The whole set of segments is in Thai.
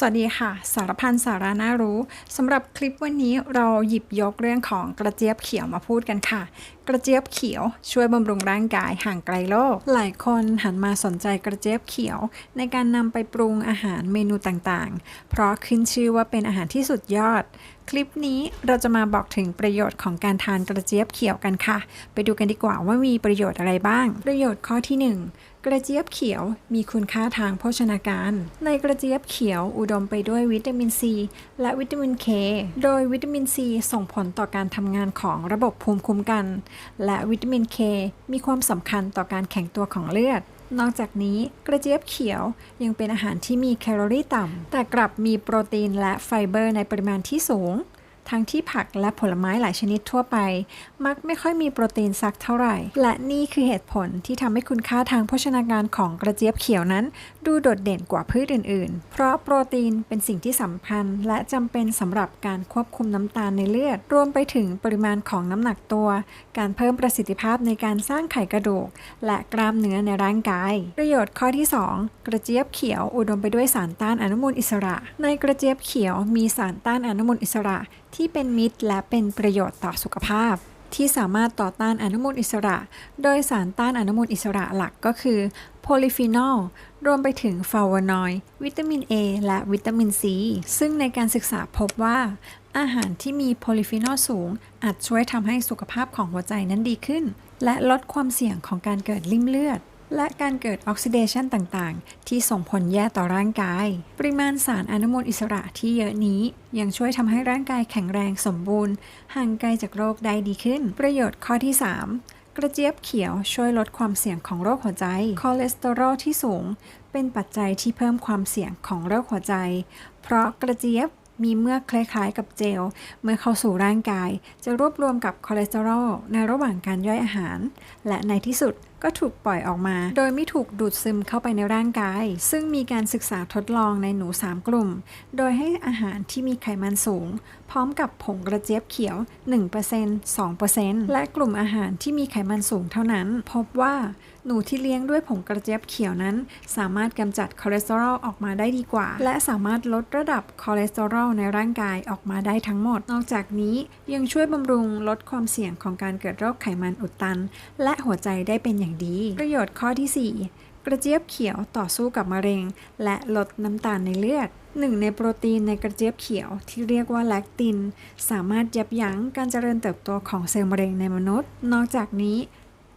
สวัสดีค่ะ สารพันสาระน่ารู้สำหรับคลิปวันนี้เราหยิบยกเรื่องของกระเจี๊ยบเขียวมาพูดกันค่ะ กระเจี๊ยบเขียวช่วยบำรุงร่างกายห่างไกลโรคหลายคนหันมาสนใจกระเจี๊ยบเขียว ในการนำไปปรุงอาหารเมนูต่างๆ เพราะขึ้นชื่อว่าเป็นอาหารที่สุดยอด คลิปนี้เราจะมาบอกถึงประโยชน์ของการทานกระเจี๊ยบเขียวกันค่ะ ไปดูกันดีกว่าว่ามีประโยชน์อะไรบ้าง ประโยชน์ข้อที่หนึ่งกระเจี๊ยบเขียวมีคุณค่าทางโภชนาการ ในกระเจี๊ยบเขียวอุดมไปด้วยวิตามินซี และวิตามินเค โดยวิตามินซีส่งผลต่อการทำงานของระบบภูมิคุ้มกัน และวิตามินเคมีความสำคัญต่อการแข็งตัวของเลือด นอกจากนี้กระเจี๊ยบเขียวยังเป็นอาหารที่มีแคลอรี่ต่ำแต่กลับมีโปรตีนและไฟเบอร์ในปริมาณที่สูง ทั้งที่ผักและผลไม้หลายชนิดทั่วไป มักไม่ค่อยมีโปรตีนสักเท่าไหร่ และนี่คือเหตุผลที่ทำให้คุณค่าทางโภชนาการของกระเจี๊ยบเขียวนั้น ดูโดดเด่นกว่าพืชอื่น ๆ เพราะโปรตีนเป็นสิ่งที่สำคัญ และจำเป็นสำหรับการควบคุมน้ำตาลในเลือด รวมไปถึงปริมาณของน้ำหนักตัว การเพิ่มประสิทธิภาพในการสร้างไขกระดูก และกล้ามเนื้อในร่างกาย ประโยชน์ข้อที่ 2 กระเจี๊ยบเขียวอุดมไปด้วยสารต้านอนุมูลอิสระ ในกระเจี๊ยบเขียวมีสารต้านอนุมูลอิสระที่เป็นมิตรและเป็นประโยชน์ต่อสุขภาพ ที่สามารถต่อต้านอนุมูลอิสระ โดยสารต้านอนุมูลอิสระหลักก็คือโพลิฟีนอลรวมไปถึงฟลาวโนอยด์วิตามิน A และวิตามิน C ซึ่งในการศึกษาพบว่า อาหารที่มีโพลิฟีนอลสูง อาจช่วยทำให้สุขภาพของหัวใจนั้นดีขึ้น และลดความเสี่ยงของการเกิดริ่มเลือด และการเกิดออกซิเดชันต่างๆ ที่ส่งผลแย่ต่อร่างกาย ปริมาณสารอนุมูลอิสระที่เยอะนี้ยังช่วยทำให้ร่างกายแข็งแรงสมบูรณ์ ห่างไกลจากโรคได้ดีขึ้น ประโยชน์ข้อที่ 3 กระเจี๊ยบเขียวช่วยลดความเสี่ยงของโรคหัวใจ คอเลสเตอรอลที่สูง เป็นปัจจัยที่เพิ่มความเสี่ยงของโรคหัวใจ เพราะกระเจี๊ยบมีเมือกคล้ายๆกับเจล เมื่อเข้าสู่ร่างกาย จะรวบรวมกับคอเลสเตอรอลในระหว่างการย่อยอาหาร และในที่สุด ก็ถูกปล่อยออกมา โดยไม่ถูกดูดซึมเข้าไปในร่างกาย ซึ่งมีการศึกษาทดลองในหนู 3 กลุ่ม โดยให้อาหารที่มีไขมันสูง พร้อมกับผงกระเจี๊ยบเขียว 1% 2%และกลุ่มอาหารที่มีไขมันสูงเท่านั้น พบว่า หนูที่เลี้ยงด้วยผงกระเจี๊ยบเขียวนั้น สามารถกำจัดคอเลสเตอรอลออกมาได้ดีกว่า และสามารถลดระดับคอเลสเตอรอลในร่างกายออกมาได้ทั้งหมด นอกจากนี้ยังช่วยบำรุงลดความเสี่ยงของการเกิดโรคไขมันอุดตัน และหัวใจได้เป็นอย่างดี ประโยชน์ข้อที่ 4กระเจี๊ยบเขียวต่อสู้กับมะเร็ง และลดน้ำตาลในเลือดหนึ่งในโปรตีนในกระเจี๊ยบเขียวที่เรียกว่าแลคติน สามารถยับยั้งการเจริญเติบโตของเซลล์มะเร็งในมนุษย์ นอกจากนี้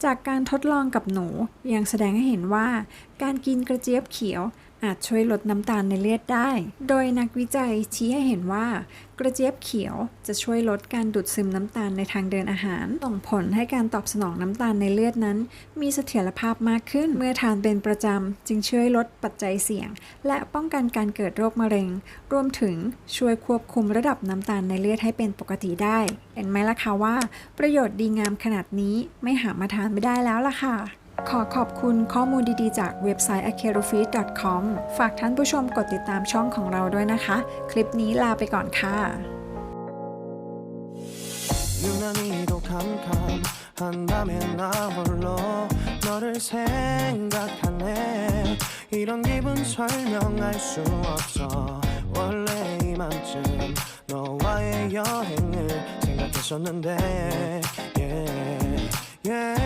จากการทดลองกับหนูยังแสดงให้เห็นว่า การกินกระเจี๊ยบเขียว อาจช่วยลดน้ำตาลในเลือดได้ โดยนักวิจัยชี้ให้เห็นว่า กระเจี๊ยบเขียวจะช่วยลดการดูดซึมน้ำตาลในทางเดินอาหาร ส่งผลให้การตอบสนองน้ำตาลในเลือดนั้น มีเสถียรภาพมากขึ้น เมื่อทานเป็นประจำ จึงช่วยลดปัจจัยเสี่ยง และป้องกันการเกิดโรคมะเร็ง รวมถึงช่วยควบคุมระดับน้ำตาลในเลือดให้เป็นปกติได้ เห็นไหมล่ะคะว่า ประโยชน์ดีงามขนาดนี้ไม่หามาทานไม่ได้แล้วล่ะค่ะ ขอขอบคุณข้อมูลดีๆ จากเว็บไซต์ a k e r o f e e d c o m ฝากท่านผู้ชมกดติดตามช่องของเราด้วยนะคะ คลิปนี้ลาไปก่อนค่ะ 유난히도 캄캄한 밤에 나 홀로 너를 생각하네 이런 기분 설명할 수 없어 원래 이맘쯤 너와의 여행을 생각했었는데 yeah, yeah.